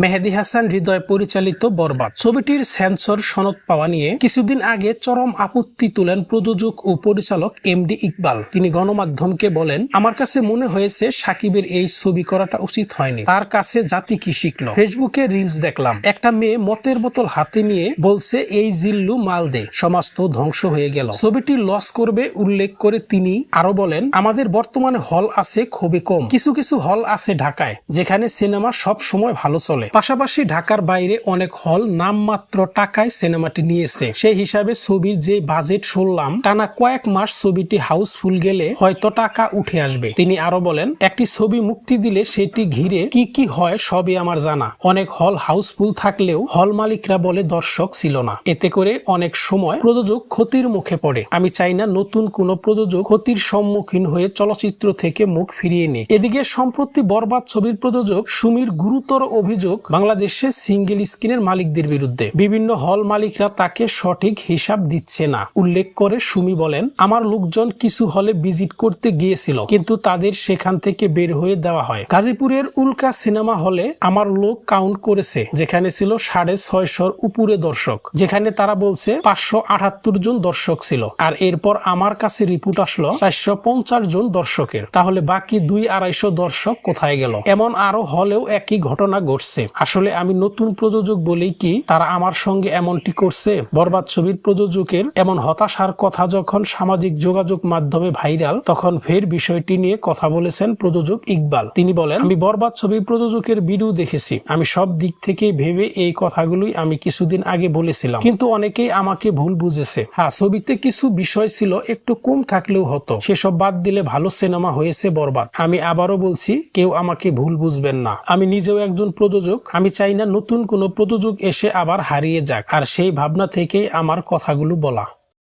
মেহেদি হাসান হৃদয় পরিচালিত বরবাদ। ছবিটির সেন্সর সনদ পাওয়া নিয়ে কিছুদিন আগে চরম আপত্তি তুলেন প্রযোজক ও পরিচালক এমডি ইকবাল। তিনি গণমাধ্যমকে বলেন, আমার কাছে মনে হয়েছে সাকিবের এই ছবি করাটা উচিত হয়নি। তার কাছে জাতি কি শিখলো? ফেসবুকে রিলস দেখলাম। একটা মেয়ে মতের বোতল হাতে নিয়ে বলছে, এই জিল্লু মাল দে। সমাজ তো ধ্বংস হয়ে গেল। ছবিটি লস করবে উল্লেখ করে তিনি আরও বলেন, আমাদের বর্তমানে হল আছে খুবই কম। কিছু কিছু হল আছে ঢাকায়, যেখানে সিনেমা সব সময় ভালো চলে। পাশাপাশি ঢাকার বাইরে অনেক হল নামমাত্র টাকায় সিনেমাটি নিয়েছে। সেই হিসাবে ছবির যে বাজেট শুনলাম, টানা কয়েক মাস ছবিটি হাউসফুল গেলে হয়তো টাকা উঠে আসবে। তিনি আরও বলেন, একটি ছবি মুক্তি দিলে সেটি ঘিরে কি কি হয় সবই আমার জানা। অনেক হল হাউসফুল থাকলেও হল মালিকরা বলে দর্শক ছিল না। এতে করে অনেক সময় প্রযোজক ক্ষতির মুখে পড়ে। আমি চাই না নতুন কোন প্রযোজক ক্ষতির সম্মুখীন হয়ে চলচ্চিত্র থেকে মুখ ফিরিয়ে নিক। এদিকে সম্প্রতি বরবাদ ছবির প্রযোজক সুমির গুরুতর অভিযোগ বাংলাদেশে সিঙ্গেল স্ক্রিনের মালিকদের বিরুদ্ধে। বিভিন্ন হল মালিকরা তাকে সঠিক হিসাব দিচ্ছে না। উল্লেখ করে সুমি বলেন, আমার লোকজন কিছু হলে ভিজিট করতে গিয়েছিল, কিন্তু তাদের সেখান থেকে বের হয়ে দেওয়া হয়। গাজীপুরের উল্কা সিনেমা হলে আমার লোক কাউন্ট করেছে, যেখানে ছিল সাড়ে ছয়শর উপরে দর্শক। যেখানে তারা বলছে, পাঁচশো আটাত্তর জন দর্শক ছিল, আর এরপর আমার কাছে রিপোর্ট আসলো, চারশো পঞ্চাশ জন দর্শকের। তাহলে বাকি দুই আড়াইশো দর্শক কোথায় গেল? এমন আরও হলেও একই ঘটনা ঘটছে। আসলে আমি নতুন প্রযোজক বলেই কি তারা আমার সঙ্গে এমনটি করছে? বরবাদ ছবির প্রযোজকের এমন হতাশার কথা যখন সামাজিক যোগাযোগ মাধ্যমে ভাইরাল, তখন ফের বিষয়টি নিয়ে কথা বলেছেন প্রযোজক ইকবাল। তিনি বলেন, আমি বরবাদ ছবির প্রযোজকের ভিডিও দেখেছি। আমি সব দিক থেকে ভেবে এই কথাগুলোই আমি কিছুদিন আগে বলেছিলাম। কিন্তু অনেকেই আমাকে ভুল বুঝেছে। হ্যাঁ ছবিতে কিছু বিষয় ছিল, একটু কম থাকলেও হতো। সেসব বাদ দিলে ভালো সিনেমা হয়েছে বরবাদ। আমি আবারও বলছি, কেউ আমাকে ভুল বুঝবেন না। আমি নিজেও একজন প্রযোজক, আমি চাই না নতুন কোনো প্রযোজক এসে আবার হারিয়ে যাক। আর সেই ভাবনা থেকেই আমার কথাগুলো বলা।